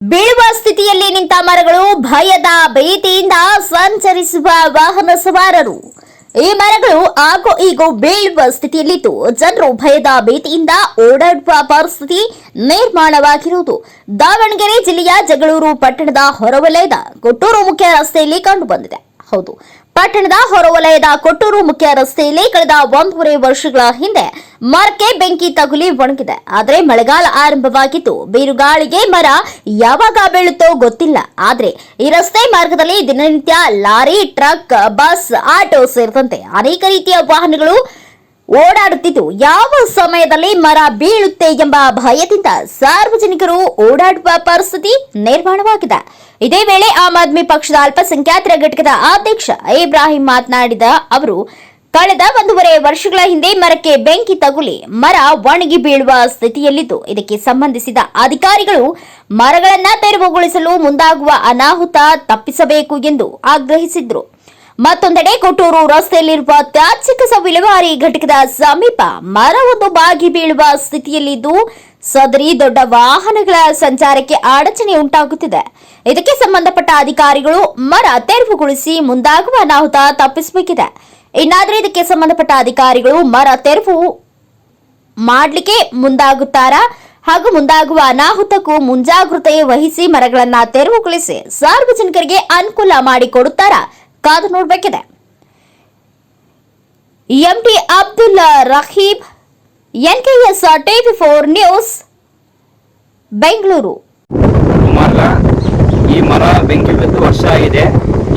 ಬೀಳುವ ಸ್ಥಿತಿಯಲ್ಲಿ ನಿಂತ ಮರಗಳು ಭಯದ ಭೀತಿಯಿಂದ ಸಂಚರಿಸುವ ವಾಹನ ಸವಾರರು. ಈ ಮರಗಳು ಆಗೋ ಈಗೋ ಬೀಳುವ ಸ್ಥಿತಿಯಲ್ಲಿದ್ದು, ಜನರು ಭಯದ ಭೀತಿಯಿಂದ ಓಡಾಡುವ ಪರಿಸ್ಥಿತಿ ನಿರ್ಮಾಣವಾಗಿರುವುದು. ದಾವಣಗೆರೆ ಜಿಲ್ಲೆಯ ಜಗಳೂರು ಪಟ್ಟಣದ ಹೊರವಲಯದ ಕೊಟ್ಟೂರು ಮುಖ್ಯ ರಸ್ತೆಯಲ್ಲಿ ಕಂಡುಬಂದಿದೆ. ಹೌದು ಪಟ್ಟಣದ ಹೊರವಲಯದ ಕೊಟ್ಟೂರು ಮುಖ್ಯ ರಸ್ತೆಯಲ್ಲಿ ಕಳೆದ ಒಂದೂವರೆ ವರ್ಷಗಳ ಹಿಂದೆ ಮರಕ್ಕೆ ಬೆಂಕಿ ತಗುಲಿ ಒಣಗಿದೆ. ಆದರೆ ಮಳೆಗಾಲ ಆರಂಭವಾಗಿದ್ದು ಬಿರುಗಾಳಿಗೆ ಮರ ಯಾವಾಗ ಬೀಳುತ್ತೋ ಗೊತ್ತಿಲ್ಲ. ಆದರೆ ಈ ರಸ್ತೆ ಮಾರ್ಗದಲ್ಲಿ ದಿನನಿತ್ಯ ಲಾರಿ, ಟ್ರಕ್, ಬಸ್, ಆಟೋ ಸೇರಿದಂತೆ ಅನೇಕ ರೀತಿಯ ವಾಹನಗಳು ಓಡಾಡುತ್ತಿದ್ದು, ಯಾವ ಸಮಯದಲ್ಲಿ ಮರ ಬೀಳುತ್ತೆ ಎಂಬ ಭಯದಿಂದ ಸಾರ್ವಜನಿಕರು ಓಡಾಡುವ ಪರಿಸ್ಥಿತಿ ನಿರ್ಮಾಣವಾಗಿದೆ. ಇದೇ ವೇಳೆ ಆಮ್ ಆದ್ಮಿ ಪಕ್ಷದ ಅಲ್ಪಸಂಖ್ಯಾತರ ಘಟಕದ ಅಧ್ಯಕ್ಷ ಇಬ್ರಾಹಿಂ ಮಾತನಾಡಿದ ಅವರು, ಕಳೆದ ಒಂದೂವರೆ ವರ್ಷಗಳ ಹಿಂದೆ ಮರಕ್ಕೆ ಬೆಂಕಿ ತಗುಲಿ ಮರ ಒಣಗಿ ಬೀಳುವ ಸ್ಥಿತಿಯಲ್ಲಿದ್ದು, ಇದಕ್ಕೆ ಸಂಬಂಧಿಸಿದ ಅಧಿಕಾರಿಗಳು ಮರಗಳನ್ನ ತೆರವುಗೊಳಿಸಲು ಮುಂದಾಗುವ ಅನಾಹುತ ತಪ್ಪಿಸಬೇಕು ಎಂದು ಆಗ್ರಹಿಸಿದ್ರು. ಮತ್ತೊಂದೆಡೆ ಕೊಟ್ಟೂರು ರಸ್ತೆಯಲ್ಲಿರುವ ತ್ಯಾಜ್ಯಕಸ ವಿಲೇವಾರಿ ಘಟಕದ ಸಮೀಪ ಮರವೊಂದು ಬಾಗಿ ಬೀಳುವ ಸ್ಥಿತಿಯಲ್ಲಿದ್ದು, ಸದರಿ ದೊಡ್ಡ ವಾಹನಗಳ ಸಂಚಾರಕ್ಕೆ ಅಡಚಣೆ ಉಂಟಾಗುತ್ತಿದೆ. ಇದಕ್ಕೆ ಸಂಬಂಧಪಟ್ಟ ಅಧಿಕಾರಿಗಳು ಮರ ತೆರವುಗೊಳಿಸಿ ಮುಂದಾಗುವ ಅನಾಹುತ ತಪ್ಪಿಸಬೇಕಿದೆ. ಇನ್ನಾದರೂ ಇದಕ್ಕೆ ಸಂಬಂಧಪಟ್ಟ ಅಧಿಕಾರಿಗಳು ಮರ ತೆರವು ಮಾಡಲಿಕ್ಕೆ ಮುಂದಾಗುತ್ತಾರಾ? ಹಾಗೂ ಮುಂದಾಗುವ ಅನಾಹುತಕ್ಕೂ ಮುಂಜಾಗ್ರತೆ ವಹಿಸಿ ಮರಗಳನ್ನ ತೆರವುಗೊಳಿಸಿ ಸಾರ್ವಜನಿಕರಿಗೆ ಅನುಕೂಲ ಮಾಡಿಕೊಡುತ್ತಾರಾ? ಕಾದು ನೋಡಬೇಕಿದೆ. MT Abdul Raheeb NKS TV four news, Bengaluru. ಈ ಮರ ಬೆಂಕಿ ಬಿದ್ದು ವರ್ಷ ಆಗಿದೆ.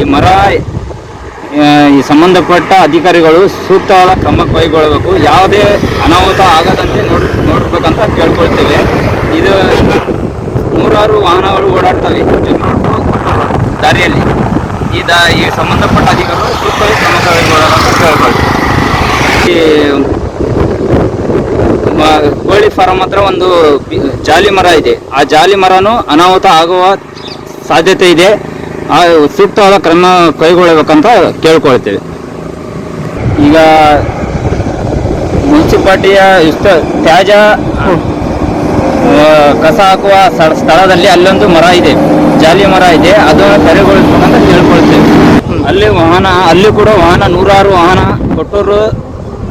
ಈ ಮರ ಈ ಸಂಬಂಧಪಟ್ಟ ಅಧಿಕಾರಿಗಳು ಸೂಕ್ತವಾದ ಕ್ರಮ ಕೈಗೊಳ್ಳಬೇಕು. ಯಾವುದೇ ಅನಾಹುತ ಆಗದಂತೆ ನೋಡ್, ನೋಡ್ಬೇಕಂತ ಕೇಳ್ಕೊಳ್ತೇವೆ. ಇದು ನೂರಾರು ವಾಹನಗಳು ಓಡಾಡ್ತವೆ. ದಾರಿಯಲ್ಲಿ. ಈ ಈ ಸಂಬಂಧಪಟ್ಟ ಅಧಿಕಾರಿಗಳು ಸೂಕ್ತವಾಗಿ ಕ್ರಮ ಕೇಳ್ಕೊಳ್ತೇವೆ ಈ ಕೋಳಿ ಫಾರಂ ಹತ್ರ ಒಂದು ಜಾಲಿ ಮರ ಇದೆ. ಆ ಜಾಲಿ ಮರನು ಅನಾಹುತ ಆಗುವ ಸಾಧ್ಯತೆ ಇದೆ. ಆ ಸೂಕ್ತವಾದ ಕ್ರಮ ಕೈಗೊಳ್ಳಬೇಕಂತ ಕೇಳ್ಕೊಳ್ತೇವೆ. ಈಗ ಮುನ್ಸಿಪಾಲ್ಟಿಯ ಇಷ್ಟ ತ್ಯಾಜ್ಯ ಕಸ ಹಾಕುವ ಸ್ಥಳ- ಸ್ಥಳದಲ್ಲಿ ಅಲ್ಲೊಂದು ಮರ ಇದೆ. ಜಾಲಿ ಮರ ಇದೆ. ಅದು ತೆರವುಗೊಳಿಸ್ಬೇಕಂತ ಅಲ್ಲಿ ವಾಹನ, ಅಲ್ಲಿ ಕೂಡ ವಾಹನ, ನೂರಾರು ವಾಹನ ಕೊಟ್ಟೂರು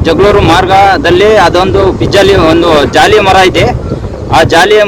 ಜಗಳೂರು ಮಾರ್ಗದಲ್ಲಿ ಅದೊಂದು ಪಿಜ್ಜಾಲಿ, ಒಂದು ಜಾಲಿ ಮರ ಇದೆ. ಆ ಜಾಲಿಯ